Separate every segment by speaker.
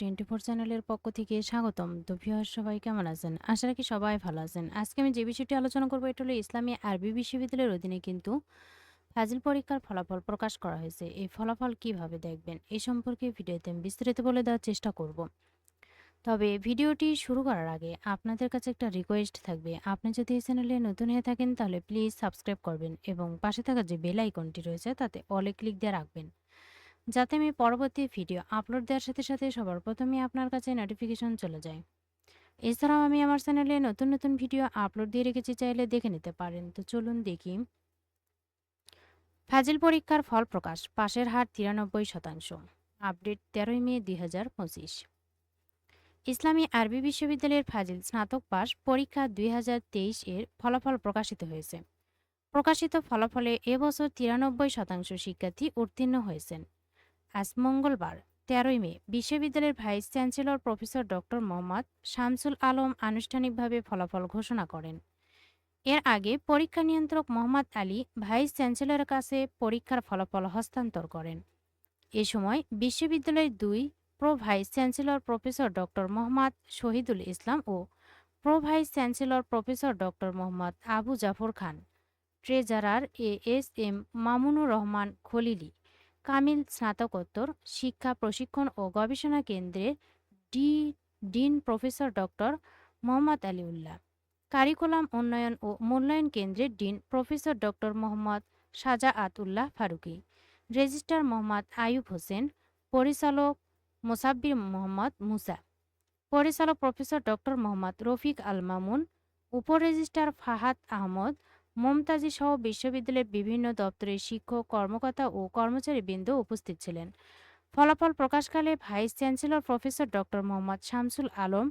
Speaker 1: Twenty four চ্যানেলের পক্ষ থেকে স্বাগতম। তো ভিউয়ার সবাই কেমন আছেন? আশা রাখি সবাই ভালো আছেন। আজকে আমি যে বিষয়টি আলোচনা করব, এটা হলো ইসলামী আরবি বিশ্ববিদ্যালয়ের অধীনে কিন্তু ফাজিল পরীক্ষার ফলাফল প্রকাশ করা হয়েছে। এই ফলাফল কীভাবে দেখবেন? এই সম্পর্কে ভিডিওতে আমি বিস্তারিত বলে দেওয়ার চেষ্টা করব। তবে ভিডিওটি শুরু করার আগে আপনাদের কাছে একটা রিকোয়েস্ট থাকবে। আপনি যদি এই চ্যানেলে নতুন হয়ে থাকেন, তাহলে প্লিজ সাবস্ক্রাইব করবেন এবং পাশে থাকা যে বেল আইকনটি রয়েছে, তাতে অলে ক্লিক দিয়ে রাখবেন। যাতে আমি পরবর্তী ভিডিও আপলোড দেওয়ার সাথে সাথে সবার প্রথমে আপনার কাছে নোটিফিকেশন চলে যায়। এছাড়াও আমি আমার চ্যানেলে নতুন নতুন ভিডিও আপলোড দিয়ে রেখেছি চাইলে দেখে নিতে পারেন। তো চলুন দেখি। ফাজিল পরীক্ষার ফল প্রকাশ, পাশের হার তিরানব্বই শতাংশ। আপডেট তেরোই মে দুই হাজার পঁচিশ। ইসলামী আরবি বিশ্ববিদ্যালয়ের ফাজিল স্নাতক পাশ পরীক্ষা দুই হাজার তেইশ এর ফলাফল প্রকাশিত হয়েছে। প্রকাশিত ফলাফলে এবছর তিরানব্বই শতাংশ শিক্ষার্থী উত্তীর্ণ হয়েছেন। আজ মঙ্গলবার, তেরোই মে, বিশ্ববিদ্যালয়ের vice chancellor professor doctor Mohammad Shamsul Alam আনুষ্ঠানিকভাবে ফলাফল ঘোষণা করেন। এর আগে পরীক্ষা নিয়ন্ত্রক মোহাম্মদ আলী ভাইস চ্যান্সেলরের কাছে পরীক্ষার ফলাফল হস্তান্তর করেন। এ সময় বিশ্ববিদ্যালয়ের দুই pro vice chancellor professor doctor Mohammad Shahidul Islam O pro vice chancellor professor doctor Mohammad Abu Jafar Khan, treasurer A S M Mamunur Rahman Khalili Kamil স্নাতকোত্তর শিক্ষা প্রশিক্ষণ ও গবেষণা কেন্দ্রের D, dean professor doctor Mohammad Aliullah. Curriculum উন্নয়ন ও মূল্যায়ন কেন্দ্রের dean professor doctor Mohammad Sajaatullah Faruki. Registrar Mohammad Ayub Hossain. পরিচালক মোসাব্বির মোহাম্মদ মুসা। পরিচালক প্রফেসর ডক্টর মোহাম্মদ রফিক আল মামুন। উপরেজিস্ট্রার ফাহাদ আহমদ। মমতাজি সহ বিশ্ববিদ্যালয়ের বিভিন্ন দপ্তরের শিক্ষক, কর্মকর্তা ও কর্মচারীবৃন্দ উপস্থিত ছিলেন। ফলাফল প্রকাশকালে vice chancellor professor doctor Mohammad Shamsul Alam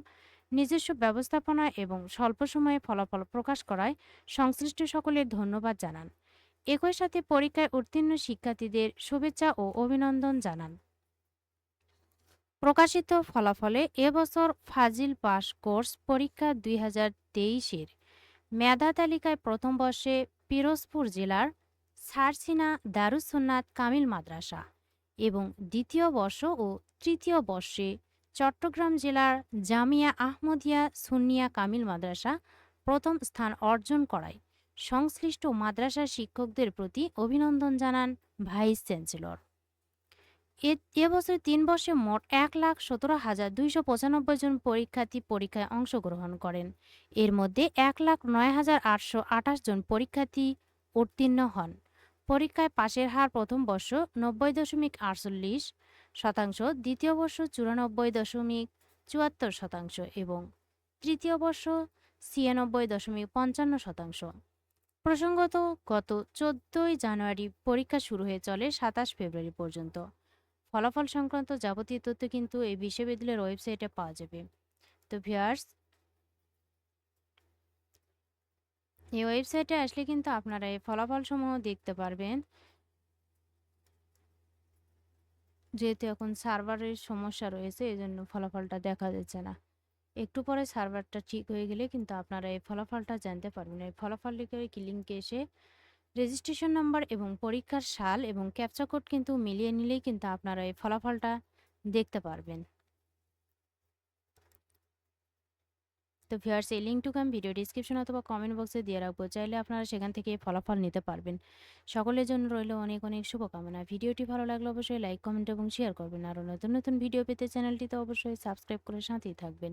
Speaker 1: নিজস্ব ব্যবস্থাপনা এবং স্বল্প সময়ে ফলাফল প্রকাশ করায় সংশ্লিষ্ট সকলের ধন্যবাদ জানান। একই সাথে পরীক্ষায় উত্তীর্ণ শিক্ষার্থীদের শুভেচ্ছা ও অভিনন্দন জানান। প্রকাশিত ফলাফলে এবছর ফাজিল পাস কোর্স পরীক্ষা দুই হাজার তেইশের মেধা তালিকায় প্রথম বর্ষে পিরোজপুর জেলার সারসিনা দারুসুন্নাত কামিল মাদ্রাসা এবং দ্বিতীয় বর্ষ ও তৃতীয় বর্ষে চট্টগ্রাম জেলার জামিয়া আহমদিয়া সুন্নিয়া কামিল মাদ্রাসা প্রথম স্থান অর্জন করায়। সংশ্লিষ্ট মাদ্রাসা শিক্ষকদের প্রতি অভিনন্দন জানান ভাইস চ্যান্সেলর। এবছর তিন বর্ষে মোট এক লাখ সতেরো হাজার দুইশো পঁচানব্বই জন পরীক্ষার্থী পরীক্ষায় অংশগ্রহণ করেন। এর মধ্যে এক লাখ নয় হাজার আটশো আঠাশ জন পরীক্ষার্থী উত্তীর্ণ হন। পরীক্ষায় পাশের হার প্রথম বর্ষ নব্বই দশমিক আটচল্লিশ শতাংশ, দ্বিতীয় বর্ষ চুরানব্বই দশমিক চুয়াত্তর শতাংশ এবং তৃতীয় বর্ষ ছিয়ানব্বই দশমিক পঞ্চান্ন শতাংশ। প্রসঙ্গত, গত চোদ্দই জানুয়ারি পরীক্ষা শুরু হয়ে চলে সাতাশ ফেব্রুয়ারি পর্যন্ত। ফলাফল সংক্রান্ত যাবতীয় তথ্য কিন্তু এই বিশ্ববিদ্যালয়ের ওয়েবসাইটে পাওয়া যাবে। তো ভিয়ার্স এই ওয়েবসাইটে আসলে কিন্তু আপনারা এই ফলাফল সমূহ দেখতে পারবেন। যেহেতু এখন সার্ভারের সমস্যা রয়েছে এই জন্য ফলাফলটা দেখা যাচ্ছে না। একটু পরে সার্ভারটা ঠিক হয়ে গেলে কিন্তু আপনারা এই ফলাফলটা জানতে পারবেন। এই ফলাফল লিখে ওই লিঙ্কে এসে রেজিস্ট্রেশন নাম্বার এবং পরীক্ষার সাল এবং ক্যাপচা কোড কিন্তু মিলিয়ে নিলেই কিন্তু আপনারা এই ফলাফলটা দেখতে পারবেন। তো ভিউয়ার্স এই লিঙ্কটুকু আমি ভিডিও ডিসক্রিপশন অথবা কমেন্ট বক্সে দিয়ে রাখব, চাইলে আপনারা সেখান থেকে ফলাফল নিতে পারবেন। সকলের জন্য রইল অনেক অনেক শুভকামনা। ভিডিওটি ভালো লাগলে অবশ্যই লাইক কমেন্ট এবং শেয়ার করবেন। আরও নতুন নতুন ভিডিও পেতে চ্যানেলটিতে অবশ্যই সাবস্ক্রাইব করে সাথেই থাকবেন।